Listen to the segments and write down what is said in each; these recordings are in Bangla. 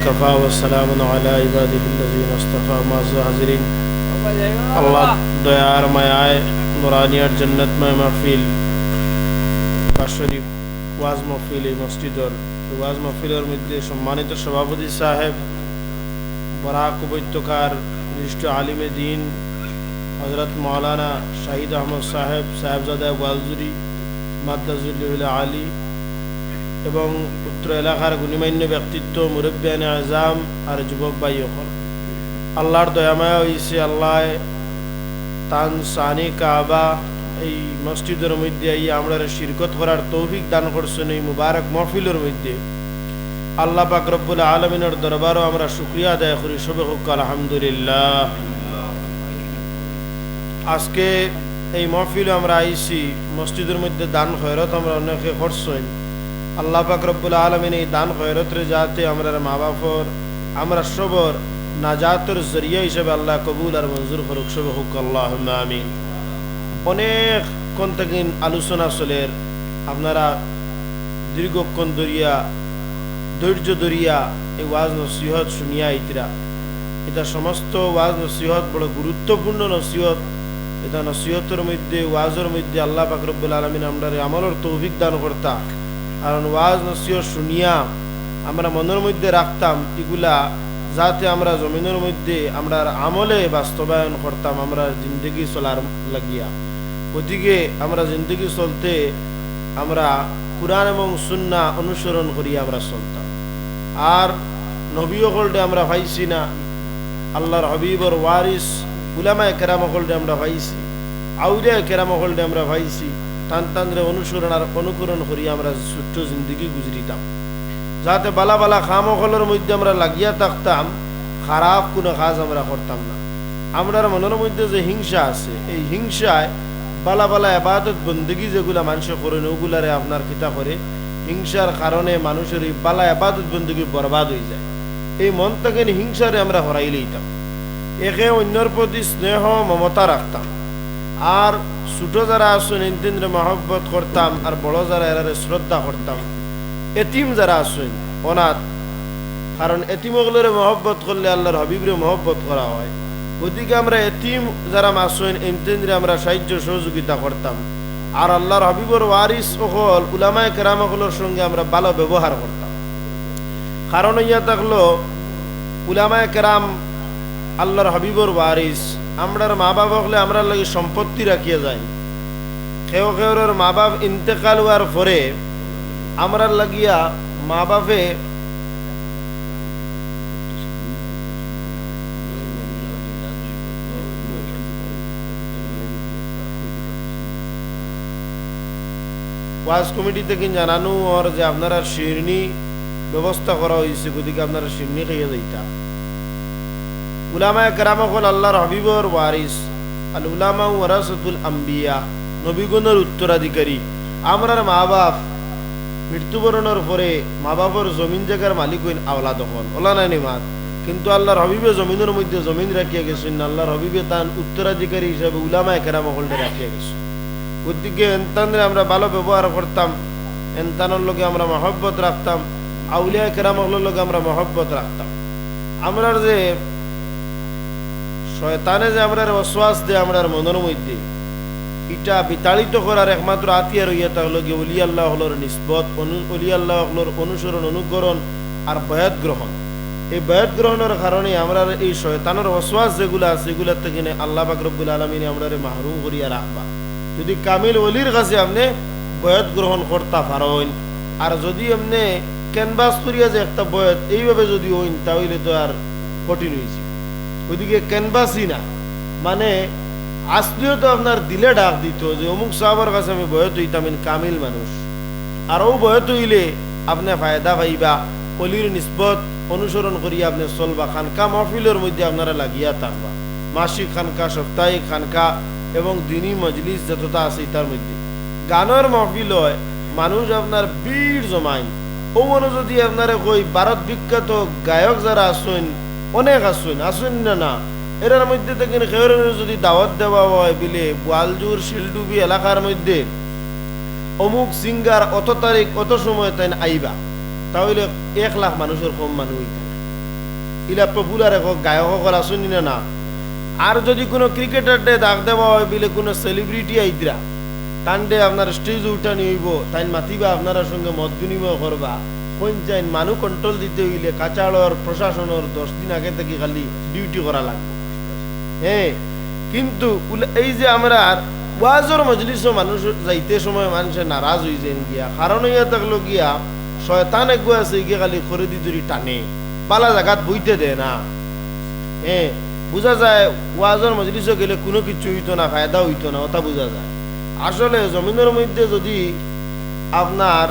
كفى والسلام على عباده الذين اصطفى معز হাজিরিন আল্লাহ দয়ার মায়ায় নুরানিয়ার জন্নতময় মাহফিল বাৎসরিক ওয়াজ মাহফিল এই মসজিদর এই ওয়াজ মাহফিলের মধ্যে সম্মানিত সভাপতি সাহেব বরাক উপত্যকার বিশিষ্ট আলিমে দিন হজরত মৌলানা শাহিদ আহমদ সাহেব সাহেবজাদা ওয়ালজুরি মাদ্দাজুল্লিল আলী এবং উত্তর এলাকার গুণিমান্য ব্যক্তিত্ব মুরব্বিয়ান আজাম আর যুবক অকল আল্লাহর দয়াময় হয়েছে আল্লাহ তান সানি কাবা, এই মসজিদের মধ্যে এই আমরা শিরকত করার তৌফিক দান করছেন এই মুবারক মহফিলের মধ্যে। আল্লাহ পাক আলমিনের দরবারও আমরা শুক্রিয়া আদায় করি, সবে হোক, আলহামদুলিল্লাহ। আজকে এই মহফিল আমরা আইছি, মসজিদের মধ্যে দান খয়রত আমরা অনেকে করছেন। আল্লাহ পাক রব্বুল আলমিন এই দান খয়রতরে যাতে আমরা মা বাপর আমরা সবর জরিয়া হিসেবে আল্লাহ কবুল আর মঞ্জুর হুক আল্লাহ আমিন। অনেক কন্তকিন আলোচনা চলের আপনারা দীর্ঘক্ষণ ধৈর্য এই ওয়াজ নসিহত শুনিয়া ইতিরা এটা সমস্ত ওয়াজ নসিহত বড় গুরুত্বপূর্ণ নসিহত। এটা নসিহতের মধ্যে, ওয়াজের মধ্যে আল্লাহ পাকরবুল আলমিন আমরা আমলের তৌফিক দান কারণ ওয়াজ নসিহত শুনিয়া আমরা মনের মধ্যে রাখতাম, এগুলা যাতে আমরা জমিনের মধ্যে আমরা আমলে বাস্তবায়ন করতাম, আমরা জিন্দগি চলার লাগিয়া। গতিকে আমরা জিন্দগি চলতে আমরা কোরআন এবং সুন্না অনুসরণ করি আমরা চলতাম। আর নবীও হলডে আমরা পাইছি না, আল্লাহর হবিবর ওয়ারিস উলামায় কেরাম হলডে আমরা পাইছি আউলিয়া কেরাম হলডে আমরা পাইছি টানরে অনুসরণ আর অনুকরণ করি আমরা ছোট্ট জিন্দগি গুজরিতাম। যাতে বালা বালা খামকলের মধ্যে আমরা লাগিয়া থাকতাম, খারাপ কোনো কাজ আমরা করতাম না। আমরার মনের মধ্যে যে হিংসা আছে, এই হিংসায় বালা বালা আবাদত বন্দেগি যেগুলা মানুষ করেন ওগুলারে আপনার কিতা করে হিংসার কারণে মানুষের এই বালা আবাদত বন্দেগি বরবাদ হয়ে যায়। এই মন থেকে হিংসারে আমরা হরাই লইতাম। একে অন্যর প্রতি স্নেহ, মমতা রাখতাম। আর ছোট যারা আসুন ইন্দিনরে মহব্বত করতাম আর বড় যারা এরারে শ্রদ্ধা করতাম এতিম যারা আসুন অনাথ। কারণ এতিমগুলোরে মহব্বত করলে আল্লাহর হবিবরে মহব্বত করা হয়। ওদিকে আমরা এতিম যারা মাসুন ইন্তেন্দ্রে আমরা সাহায্য সহযোগিতা করতাম আর আল্লাহর হবিবর ওয়ারিস অকল উলামায় কেরামগুলোর সঙ্গে আমরা ভালো ব্যবহার করতাম কারণ ইয়া থাকল উলামায় কেরাম আল্লাহর হবিবর ওয়ারিস আমরার মা বাবা হলে আমরা লাগে সম্পত্তি রাখিয়া যাই কেউ কেউর মা বাপ ইন্তেকাল হওয়ার পরে আমরা লাগিয়া মা বাপে ওয়াজ কমিটি থেকে জানানো ওর যে আপনারা শিরনি ব্যবস্থা করা হয়েছে গতিকে আপনারা শিরনি খাইয়ে দিতা উলামায় কেরাম হল আল্লাহর হবিবর ওয়ারিস আল উলামা ওয়ারাসতুল আম্বিয়া, নবীগুণের উত্তরাধিকারী। আমরার মা বাপ মৃত্যুবরণের পরে মা বাবার জমিন জায়গার মালিক হইন আওলা দখল ওলা নাই মাত কিন্তু আল্লাহর হবিবে জমিনের মধ্যে জমিন রাখিয়া গেছেন, আল্লাহর হবিবে তান উত্তরাধিকারী হিসাবে উলামায় কেরাম হলডে রাখিয়া গেছে গতিকে এনতানরে আমরা ভালো ব্যবহার করতাম, এনতানোর লগে আমরা মহব্বত রাখতাম আউলিয়া কেরামগুলোর লগে আমরা মহব্বত রাখতাম। আমরার যে শয়তানে যে আমরা অশ্বাস দেয় আমরার মনের মধ্যে। এটা বিতাড়িত করার একমাত্র আতিয়ার হইয়া থাকল কি অলি আল্লাহ নিষ্পত অলি আল্লাহ অনুসরণ, অনুকরণ আর বয়াত গ্রহণ। এই বয়াত গ্রহণের কারণে আমরা এই শয়তানের অশ্বাস যেগুলো আছে এগুলোর থেকে আল্লাহ বাকরবুল আলমিনে আমরা মাহরুম করিয়া রাখবা। যদি কামিল অলির কাছে আপনি বয়ত গ্রহণ করতে পারেন, আর যদি আপনি ক্যানভাস করিয়া যে একটা বয়ত এইভাবে যদি হইন, তাহলে তো আর কঠিন হয়েছে ওইদিকে ক্যানভাসই না। মানে আসলেও তো আপনার দিলে ডাক দিত যে, অমুক সাহাবার কাছে আমি বয়ত হইতাম কামিল মানুষ। আর ও বয়ত হইলে আপনি ফায়দা পাইবা অলির নিষ্পত অনুসরণ করিয়া আপনি চলবা। খানকা মহফিলের মধ্যে আপনারা লাগিয়া থাকবা। মাসিক খানকা, সাপ্তাহিক খানকা এবং দিনী মজলিস যতটা আছে তার মধ্যে। গানের মহফিল হয়, মানুষ আপনার বীর জমাইন। ও মনে যদি আপনারা কই ভারত বিখ্যাত গায়ক যারা আসুন অনেক আসুন আসুন না না। এরার মধ্যে থেকে খেয়ের যদি দাওয়াত দেওয়া হয় বিলে, বোয়ালজুর, শিলডুবি এলাকার মধ্যে, অমুক সিঙ্গার অত তারিখ, অত সময় তাই আইবা, তাহলে এক লাখ মানুষের কম মানুষ ইলা পপুলার গায়ক আসুনি না না। আর যদি কোনো ক্রিকেটার ডে ডাক দেওয়া হয় বলে কোনো সেলিব্রিটি আইতরা, তান্ডে আপনার স্টেজ উঠানি হইব তাই মাতিবা আপনার সঙ্গে মত বিনিময় করবা। চাইন মানুষ কন্ট্রোল দিতে হইলে কাচাড়র প্রশাসনের দশ দিন আগে থেকে খালি ডিউটি করা লাগবে। হ্যাঁ কিন্তু এই যে আমরা ওয়াজর মজলিসও মানুষ যাইতে সময় মানুষের নারাজ হয়ে যায় গিয়া। কারণ ইয়া থাকল গিয়া, শয়তান এগো আছে গিয়া খালি খরিদি তুরি টানে পালা জাগাত বইতে দেয় না। হ্যাঁ বোঝা যায় ওয়াজর মজলিসও গেলে কোনো কিছু হইতো না, ফায়দা হইতো না, ওটা বোঝা যায়। আসলে জমিনের মধ্যে যদি আপনার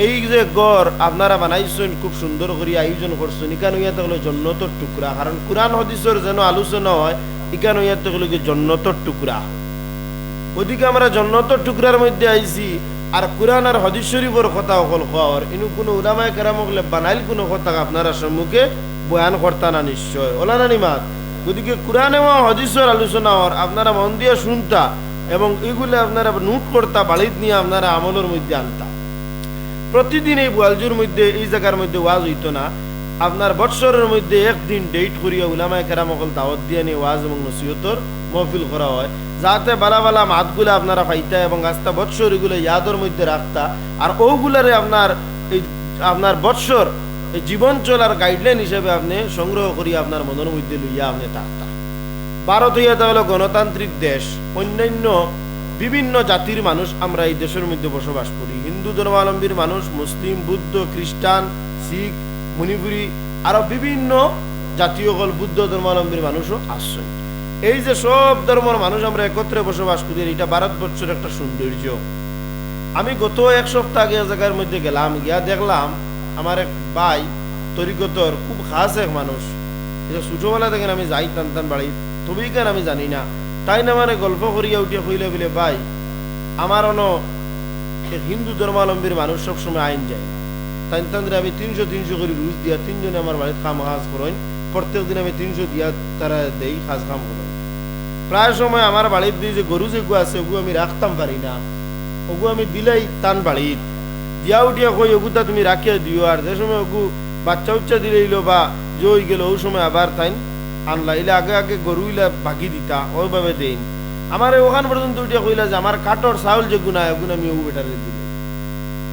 এই যে গড় আপনারা বানাইছেন, খুব সুন্দর করে আয়োজন করছেন ইকান ইয়াতে হলো জন্নতর টুকরা। কারণ কোরআন হদিসের যেন আলোচনা হয় ইকান ইয়াতে হলো জন্নতর টুকরা? ওদিকে আমরা জন্নতর টুকরার মধ্যে আইছি, আর কোরআন আর হদিস শরীফের কথা অকল খাওয়ার ইনু কোনো উলামায় কেরাম হলে বানাইল কোনো কথা আপনারা সম্মুখে বয়ান করতা না নিশ্চয়। ওলা না নিমাত গতিকে কোরআন এবং হদিসের আলোচনা হওয়ার আপনারা মন দিয়ে শুনতা, এবং এগুলো আপনারা নোট করতা বাড়িত নিয়ে আপনারা আমলের মধ্যে আনতা। প্রতিদিন এই বোয়ালজুর মধ্যে, এই জায়গার মধ্যে ওয়াজ হইতো না। আপনার বৎসরের মধ্যে একদিন ডেট করিয়া উলামায় কেরাম অকল দাওয়াত দিয়ে নিয়ে ওয়াজ এবং নসিহতর মহফিল করা হয়। যাতে বালা বালা মাতগুলো আপনারা পাইতা এবং আস্তা বৎসর এগুলো ইয়াদর মধ্যে রাখতা। আর ওগুলারে আপনার এই আপনার বৎসর, এই জীবন চলার গাইডলাইন হিসেবে আপনি সংগ্রহ করিয়া আপনার মনের মধ্যে লইয়া আপনি থাকতা। ভারত হইয়া হলো গণতান্ত্রিক দেশ। অন্যান্য বিভিন্ন জাতির মানুষ আমরা এই দেশের মধ্যে বসবাস করি। হিন্দু ধর্মাবলম্বীর মানুষ, মুসলিম, বুদ্ধ, খ্রিস্টান, শিখ মণিপুরি আরও বিভিন্ন জাতীয় হল বুদ্ধ ধর্মাবলম্বীর মানুষও আসছেন এই যে সব ধর্মের মানুষ আমরা একত্রে বসবাস করি, এটা ভারতবর্ষের একটা সৌন্দর্য। আমি গত এক সপ্তাহ আগে জায়গার মধ্যে গেলাম, গিয়া দেখলাম আমার এক ভাই তরিকতর খুব খাস এক মানুষ। এটা ছোটবেলা থেকে আমি যাই টান টান বাড়ি, তবেই কেন আমি জানি না। তাই না মানে গল্প করিয়া উঠিয়া কইলে বলে ভাই, আমার অন হিন্দু ধর্মাবলম্বীর মানুষ সবসময় আইন যায়। তাই তাদের আমি তিনশো তিনশো করে রুজ দিয়া তিনজনে আমার বাড়িতে কাম কাজ করেন। প্রত্যেক দিন আমি তিনশো দিয়া তারা দেই কাজ কাম করেন। প্রায় সময় আমার বাড়ির দিয়ে যে গরু যেগু আছে, ওগু আমি রাখতাম পারি না। ওগু আমি দিলেই টান বাড়িত দিয়া উঠিয়া কই, ওগুতা তুমি রাখিয়া দিও আর যে সময় ওগু বাচ্চা উচ্চা দিলে ইলো বা হয়ে গেল ওই সময় আবার তাইন আনলা ইলে আগে আগে গরু ইলা বাকি দিতা, ওইভাবে দেন আমার ওখান পর্যন্ত উঠিয়া কইলা যে, আমার কাঠর চাউল যে গুণা ওগুন আমি ও বেটারে দিলে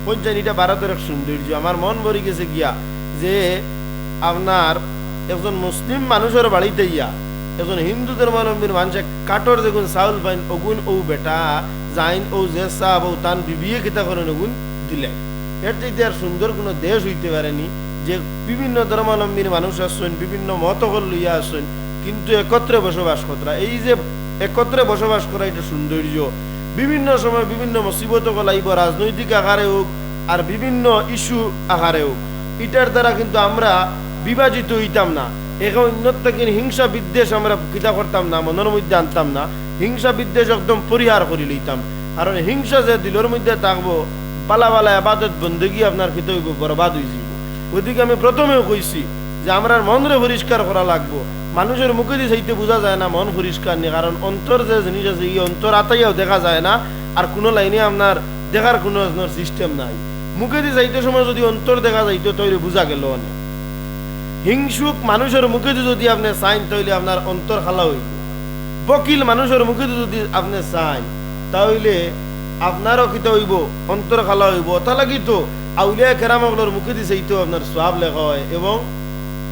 পঞ্চান এটা ভারতের এক সৌন্দর্য আমার মন ভরি গেছে গিয়া যে, আপনার একজন মুসলিম মানুষের বাড়িতে ইয়া একজন হিন্দু ধর্মাবলম্বীর মানুষের কাঠর যেগুন চাউল পাইন, ওগুন ও বেটা যাইন, ও যে সাহ ও তান বিবিয়ে কিতা করেন, ওগুন দিলে এর চাইতে আর সুন্দর কোনো দেশ হইতে পারেনি যে, বিভিন্ন ধর্মাবলম্বীর মানুষ আসছেন, বিভিন্ন মতকল লইয়া আসছেন, কিন্তু একত্রে বসবাস করা এই যে একত্রে বসবাস করা এটা সৌন্দর্য। বিভিন্ন সময় বিভিন্ন মুসিবত লাইব, রাজনৈতিক আকারে হোক আর বিভিন্ন ইস্যু আকারে হোক। এটার দ্বারা কিন্তু আমরা বিভাজিত হইতাম না। এখন অন্যত্র কিন্তু হিংসা বিদ্বেষ আমরা কিতা করতাম না, মনের মধ্যে আনতাম না। হিংসা বিদ্বেষ একদম পরিহার করে লইতাম। কারণ হিংসা যে দিলের মধ্যে থাকব পালা পালা আবাদত, বন্দগি আপনার হইব বরবাদ হয়ে যাব ওদিকে আমি প্রথমেও কইছি যে আমরা মনরে পরিষ্কার করা লাগবো। মানুষের মুখে দিয়ে সেইতে বোঝা যায় না, মন পরিষ্কার নেই, কারণ অন্তর যে জিনিস আছে, এই অন্তর আতাইয়াও দেখা যায় না, আর কোনো লাইনে আপনার দেখার কোনো সিস্টেম নাই। মুখে দিয়ে যাইতে সময় যদি অন্তর দেখা যাইতো তাহলে বোঝা গেল অনেক। হিংসুক মানুষের মুখে দিয়ে যদি আপনি চাইন তাহলে আপনার অন্তর খালা হইব। বকিল মানুষের মুখে দিয়ে যদি আপনি চাইন তাহলে আপনারও কিতা হইব? অন্তর খালা হইব। ওটা লাগি তো আউলিয়া কেরামগুলোর মুখে দিয়ে সেইতো আপনার সব লেখা হয় এবং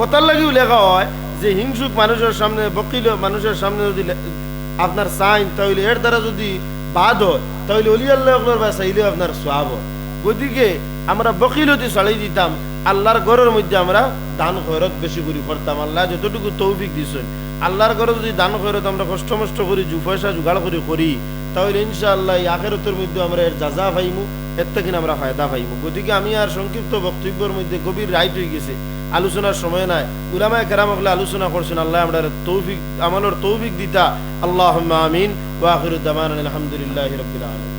ওটার লাগিও লেখা হয়। যে হিংসুক মানুষের সামনে, বকিল মানুষের সামনে যদি আপনার সাইন, তাহলে এর দ্বারা যদি বাদ হয়, তাহলে অলি আল্লাহর বা আপনার সব গতিকে আমরা বকিলতি চালাই দিতাম, আল্লাহর ঘরের মধ্যে আমরা দান খয়রত বেশি করে করতাম। আল্লাহ যতটুকু তৌফিক দিছেন, আল্লাহর ঘরে যদি দান খয়রত আমরা কষ্ট মষ্ট করি, জু পয়সা জোগাড় করে করি, তাহলে ইনশাআল্লাহ আখেরতের মধ্যে আমরা এর যাজা পাইমু, এর থেকে আমরা ফায়দা পাইমু। গতিকে আমি আর সংক্ষিপ্ত বক্তব্যের মধ্যে গভীর রাইট হয়ে গেছে। আলোচনার সময় নাই উলামায় কেরাম হলে আলোচনা করছেন আল্লাহ আমরা তৌফিক আমানোর তৌফিক দিতা আল্লাহ আমিন ওয়াখিরুদ্দামান আলহামদুলিল্লাহ রবিল আলম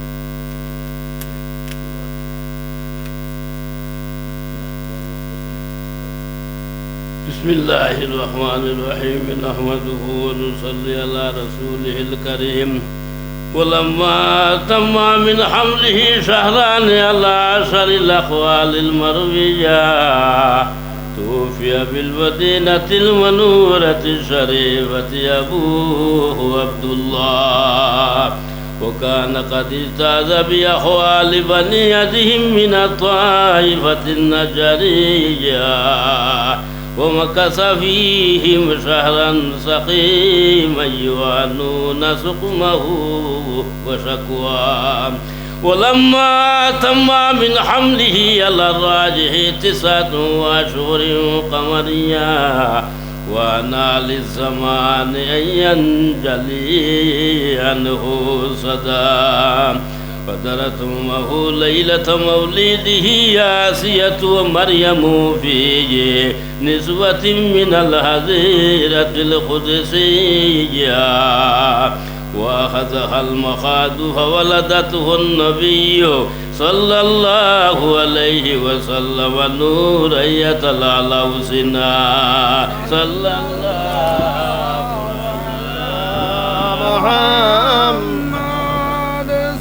بسم الله الرحمن الرحيم نحمده ونصلي على رسوله الكريم ولما تم من حمله شهران على عشر الأقوال المروية توفي بالمدينة المنورة الشريفة أبوه عبد الله. وكان قد اجتاز بأحوال بنيتهم من الطائفة النجرية. ومكث فيهم شهرا سقيما يوانون سقمه وشكواه. ولما تم من حمله على الراجح تسعة أشهر قمريا وأنا للزمان أن ينجلي عنه صدى فدرت أمه ليلة مولده ياسية ومريم في نسوة من الهزيرة القدسية. وأخذها المخاض فولدته النبي صلى الله عليه وسلم نورا يتلالو سنا. صلى الله محمد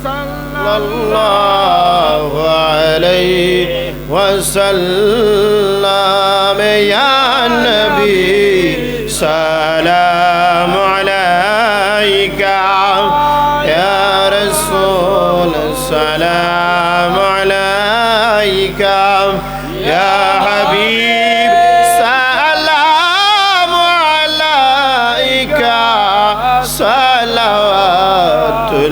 صلى الله عليه وسلم. يا نبي سلام সালাতুল্লাহ।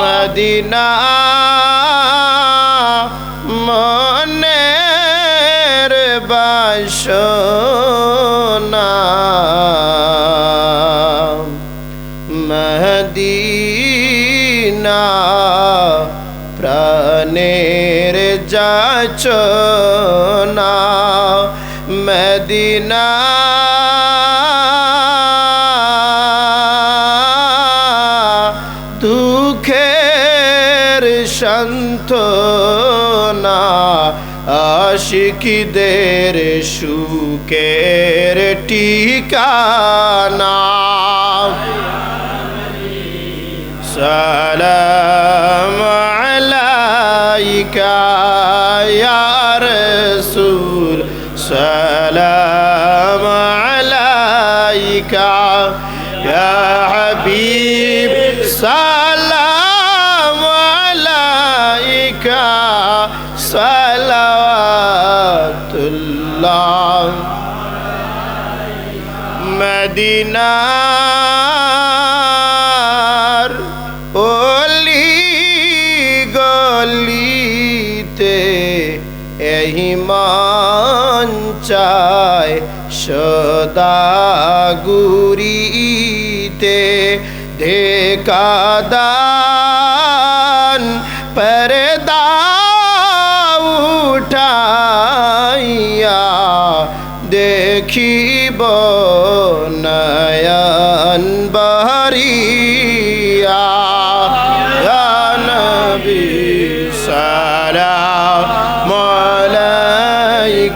মদিনা মনের বাসনা। মদিনা প্রাণের যাচনা। মদিনা সন্তনা আশিকিদের সুখের ঠিকানা। সালাম মদিনার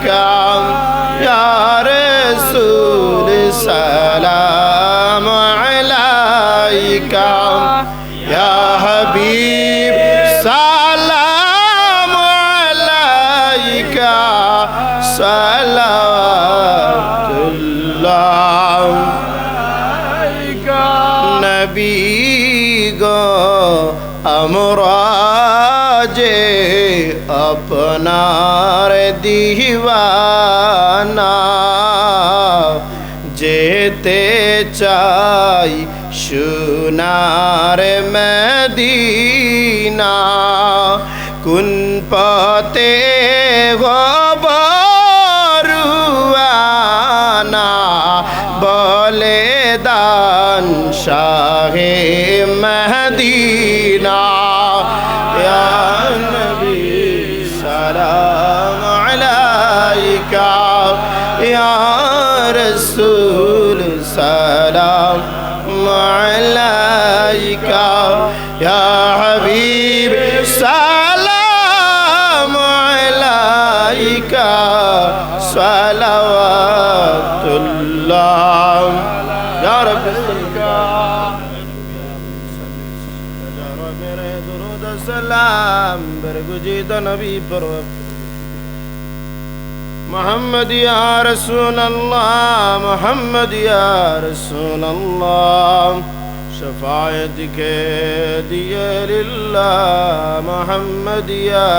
God. সোনার মদিনা কোন পতে গবরুয়ানা الله. يا رب السلام میرے درود سلام محمد يا رسول الله محمد يا رسول الله. شفاعتك دي لله محمد يا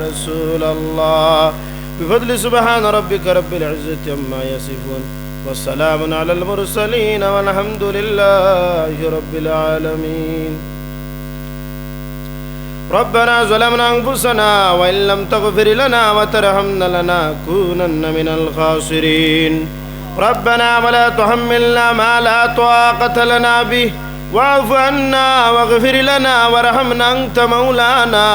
رسول الله. بفضل سبحان ربك رب العزة يما يصفون. والسلام على المرسلين والحمد لله رب العالمين. ربنا ظلمنا أنفسنا وإن لم تغفر لنا وترحمنا لنكونن من الخاسرين. ربنا ولا تحملنا ما لا طاقة لنا به. واعف عنا واغفر لنا وارحمنا أنت مولانا.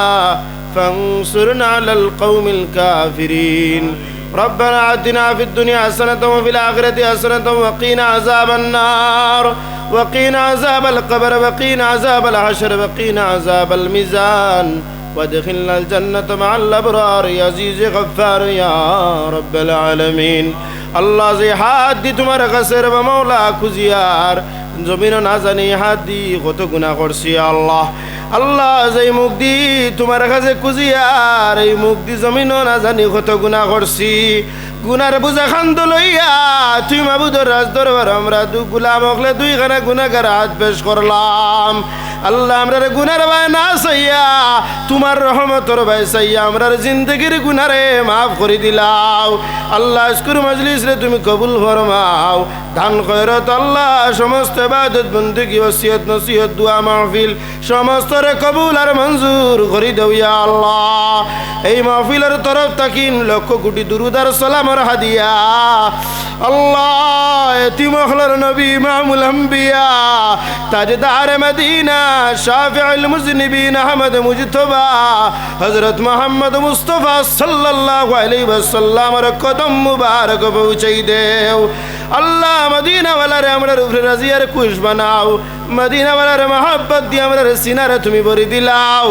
فانصرنا على القوم الكافرين. ربنا آتنا في الدنيا حسنة وفي الآخرة حسنة وقنا عذاب النار وقنا عذاب القبر وقنا عذاب الحشر وقنا عذاب الميزان وادخلنا الجنة مع الأبرار يا عزيز غفار يا رب العالمين আল্লাহ যে হাত দি তোমার কাছে রে মাওলা খুজিয়ার জমিন না জানি হাত দি কত গুণা করছি আল্লাহ আল্লাহ যে মুখ দি তোমার কাছে কুজিয়ার এই মুখ দি জমিন না জানি কত গুণা করছি। গুনার বুঝা খান্দ লইয়া তুই মাবুদর রাজ দরবার আমরা দু গুলাম হকলে দুইখানা গুনাগার হাত পেশ করলাম। আল্লাহ আমরার গুনার ভাই না সাইয়া তোমার রহমতর ভাই সাইয়া আমরার জিন্দগির গুনারে মাফ করে দিলাও। আল্লাহ স্কুর মজলিস রে তুমি কবুল ফরমাও। ধান খয়রত আল্লাহ, সমস্ত ইবাদত, বন্দগি, ওসিয়ত, নসিহত, দুয়া, মাহফিল সমস্ত রে কবুল আর মঞ্জুর করে দেউয়া আল্লাহ। এই মাহফিলের তরফ তাকিন লক্ষ কোটি দুরুদার সালামর হাদিয়া। আল্লাহ এতিমখলার নবী ইমামুল আম্বিয়া, তাজদার মদিনা শাফিউল মুজনিবিন, আহমদ মুজতবা, হযরত মোহাম্মদ মুস্তাফা সাল্লাল্লাহু আলাইহি ওয়াসাল্লামের কদম মুবারক পৌঁছাই দেও। আল্লাহ মদিনা ওয়ালারে আমরা উপরে রাজিয়ার খুশ বানাও। মদিনা ওয়ালারে মহব্বত দিয়ে আমরা সিনারে তুমি ভরি দিলাও।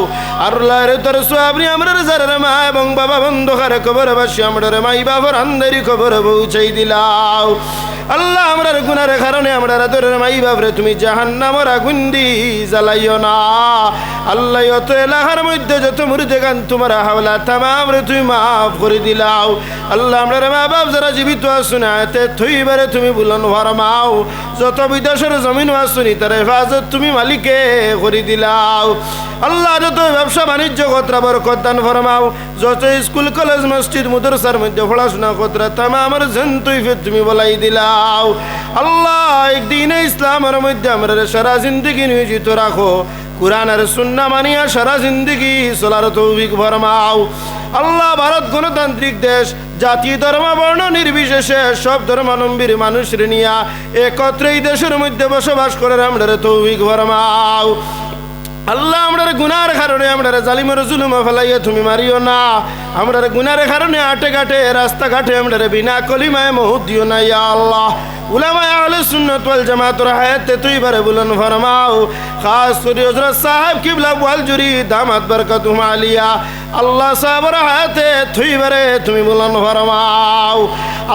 আল্লাহর তোর সোয়াবনি আমরা জারের মা এবং বাবা বন্ধুকার খবর বাসি আমরা মাই বাবার আন্দারি খবর পৌঁছাই দিলাও। আল্লাহ আমরার গুনার কারণে আমরা তোর মাই বাবরে তুমি জাহান্নামর আগুন দি জ্বালাইও না। আল্লাহ অত এলাকার মধ্যে যত মুর্দে গান তোমার হাওলা তামাম রে তুমি মাফ করে দিলাও। আল্লাহ আমরা মা বাপ যারা জীবিত আসুন আয়তে থইবারে তুমি বুলন ফরমাও যত বিদেশের জমিন আসুনি, তার হেফাজত তুমি মালিকে করে দিলাও। আল্লাহ যত ব্যবসা বাণিজ্য, কতরা বরকত দান ফরমাও যত স্কুল, কলেজ, মসজিদ, মুদরসার মধ্যে পড়াশোনা, কতরা তামা আমার জেন তুমি বলাই দিলাও। আল্লাহ, একদিন ইসলামের মধ্যে আমরা সারা জিন্দগি নিয়োজিত রাখো। কোরআনের সুন্না মানিয়া সারা জিন্দগি সোলার তৌফিক ফরমাও। আল্লাহ ভারত গণতান্ত্রিক দেশ, জাতি, ধর্ম, বর্ণ নির্বিশেষে সব ধর্মাবলম্বীর মানুষ নিয়া একত্রে এই দেশের মধ্যে বসবাস করে আমরা তৌফিক ফরমাও। আল্লাহ আমরার গুনার কারণে, আমরার জালিমের জুলুমা ফেলাইয়া তুমি মারিও না। আমরার গুনার কারণে আটে ঘাটে রাস্তাঘাটে আমরার বিনা কলিমায় মহুদ দিও না, ইয়া আল্লাহ। উলামায়ে আহলে সুন্নাত ওয়াল জামাতের হায়াতে তুই বারে বুলন ফরমাও। খাস করে হযরত সাহেব কিবলা ওয়াল জুরি দামাত বরকাতুম আলিয়া। আল্লাহ সাহেবের হায়াতে তুই বারে তুমি বুলন ফরমাও।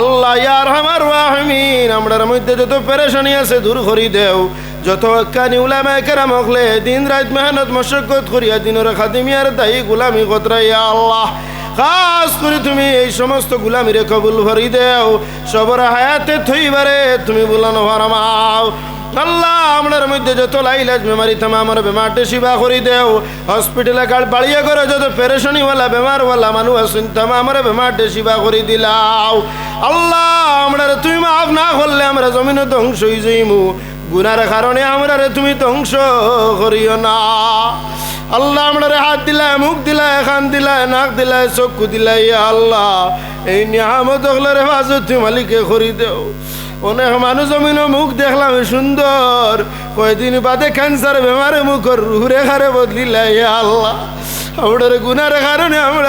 আল্লাহ ইয়া রহমান রাহিমিন, আমরার মধ্যে যত পেরেশানি আছে দূর করি দেও। যত কানি উলামা কেরাম হকলে দিন রাত মেহনত, মশক্কত করিয়া দিনের খাদিমিয়ার দায়ী গুলামি কতরাইয়া আল্লাহ। খাস করে তুমি এই সমস্ত গুলামিরে কবুল ভরি দেও, সবর হায়াতে থইবারে তুমি বুলানো ভরমাও আল্লাহ, আমরার মধ্যে যত লাইলাজ বেমারি থামা আমার বেমারটে সেবা করি দেও। হসপিটালে গাড় বাড়িয়ে করে যত পেরেশানিওয়ালা, বেমারওয়ালা মানুষ আসুন থামা আমার বেমারটে সেবা করে দিলাও। আল্লাহ আমরা তুমি মাফ না করলে আমরা জমিনে ধ্বংস হয়ে যাইমু। গুনার কারণে আমরা রে তুমি ধ্বংস করিও না। আল্লাহ আমরা রে হাত দিলায়, মুখ দিলায় খান দিলায়, নাক দিলায়, চক্ষু দিলায়, ইয়া আল্লাহ। এই নিয়ামত হলের হেফাজত মালিকে করি দেও। অনেক মানুষ জমিন মুখ দেখলাম সুন্দর। কয়দিন বাদে ক্যান্সার বেমারে মুখর রুহরে খারে বদলিলাই আল্লাহ। আমার গুনার কারণে আমার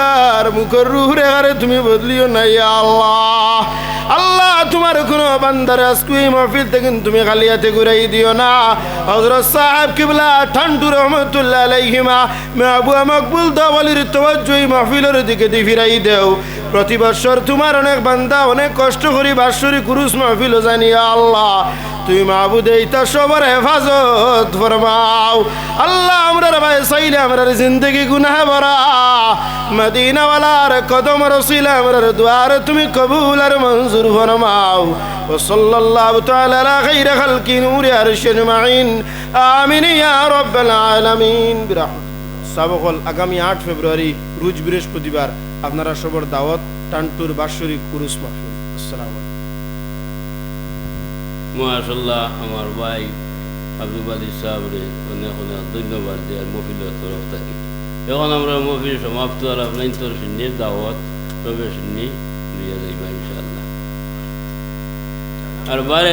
মুখর রুহরে হারে তুমি বদলিও না, ইয়া আল্লাহ। আল্লাহ, তোমার কোনো বান্দার আজকে এই মহফিল থেকে তুমি খালিয়াতে ঘুরাই দিও না। হজরত সাহেব কিবলা, ঠান্ডু রহমতুল্লাহ আলাইহিমা মেহবুয়া মকবুল দাওয়ালির তওয়াজ্জু এই মহফিলের দিকে দি ফিরাই দেও। প্রতি বছর তোমার অনেক বান্দা অনেক কষ্ট করি বাৎসরিক কুরুস মহফিল জানিয়া আল্লাহ। তুই মাহবুদ এইটা সবার হেফাজত ফরমাও। আল্লাহ আমরার ভাই সাইলে আমরার জিন্দগি গুনা ভরা। মদিনাওয়ালার কদম রসিলে আমরার দুয়ার তুমি কবুল আর মঞ্জুর ফরমাও। ও সাল্লাল্লাহু তাআলা আলা খালকি মাইন আমিন ইয়া রাব্বাল আলামিন। বিরাহমাত সাবকল আগামী আট ফেব্রুয়ারি, রুজ বৃহস্পতিবার, আপনারা সবার দাওয়াত, টান্টুর বাৎসরিক কুরুস মাহফিল। মাশাল্লাহ আমার ভাই আব্দুল আলী সাহেবরে অনেক অনেক ধন্যবাদ দেওয়ার মফিলের তরফ থাকে। এখন আমরা মফিল সমাপ্ত আর আপনার তোর শুনি দাওয়াত প্রবেশ শুনি দিয়ে দেবা ইনশাল্লাহ আর বারে